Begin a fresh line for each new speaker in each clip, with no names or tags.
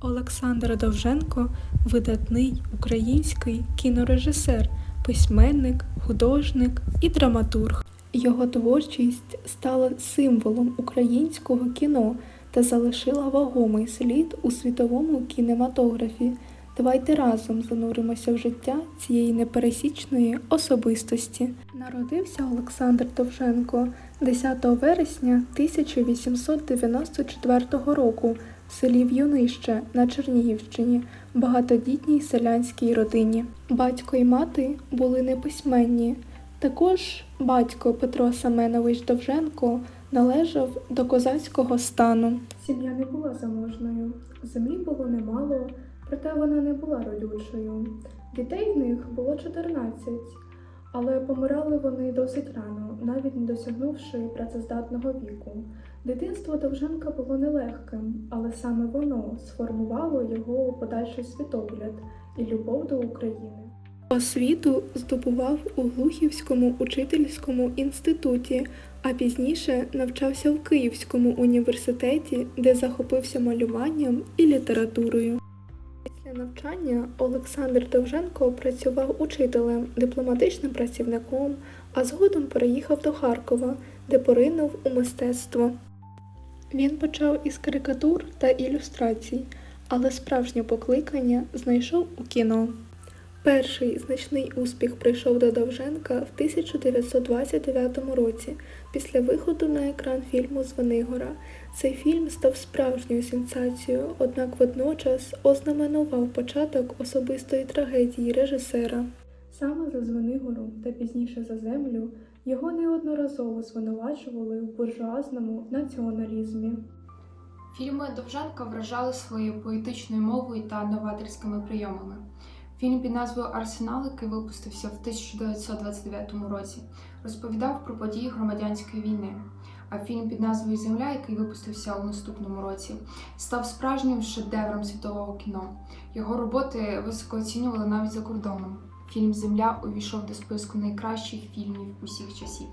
Олександр Довженко видатний український кінорежисер, письменник, художник і драматург. Його творчість стала символом українського кіно та залишила вагомий слід у світовому кінематографі. Давайте разом зануримося в життя цієї непересічної особистості. Народився Олександр Довженко 10 вересня 1894 року в селі В'юнище на Чернігівщині, багатодітній селянській родині. Батько і мати були неписьменні. Також батько Петро Семенович Довженко належав до козацького стану. Сім'я не була заможною, землі було немало, проте вона не була родючою. Дітей в них було 14, але помирали вони досить рано, навіть не досягнувши працездатного віку. Дитинство Довженка було нелегким, але саме воно сформувало його подальший світогляд і любов до України. Освіту здобував у Глухівському учительському інституті, а пізніше навчався в Київському університеті, де захопився малюванням і літературою. Після навчання Олександр Довженко працював учителем, дипломатичним працівником, а згодом переїхав до Харкова, де поринув у мистецтво. Він почав із карикатур та ілюстрацій, але справжнє покликання знайшов у кіно. Перший значний успіх прийшов до Довженка в 1929 році після виходу на екран фільму Звенигора. Цей фільм став справжньою сенсацією, однак водночас ознаменував початок особистої трагедії режисера. Саме за Звенигору та пізніше за землю його неодноразово звинувачували в буржуазному націоналізмі.
Фільми Довженка вражали своєю поетичною мовою та новаторськими прийомами. Фільм під назвою Арсенал, який випустився в 1929 році, розповідав про події громадянської війни. А фільм під назвою Земля, який випустився у наступному році, став справжнім шедевром світового кіно. Його роботи високо оцінювали навіть за кордоном. Фільм Земля увійшов до списку найкращих фільмів усіх часів.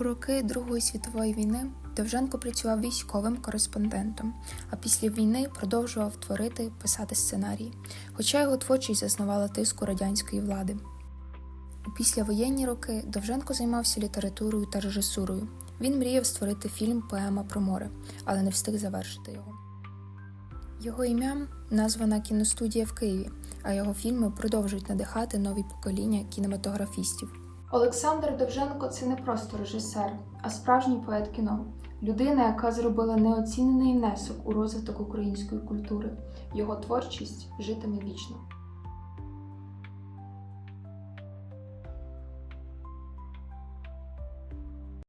У роки Другої світової війни Довженко працював військовим кореспондентом, а після війни продовжував творити, писати сценарії, хоча його творчість зазнавала тиску радянської влади. У післявоєнні роки Довженко займався літературою та режисурою. Він мріяв створити фільм Поема про море, але не встиг завершити його. Його ім'ям названа кіностудія в Києві, а його фільми продовжують надихати нові покоління кінематографістів.
Олександр Довженко це не просто режисер, а справжній поет кіно. Людина, яка зробила неоцінений внесок у розвиток української культури. Його творчість житиме вічно.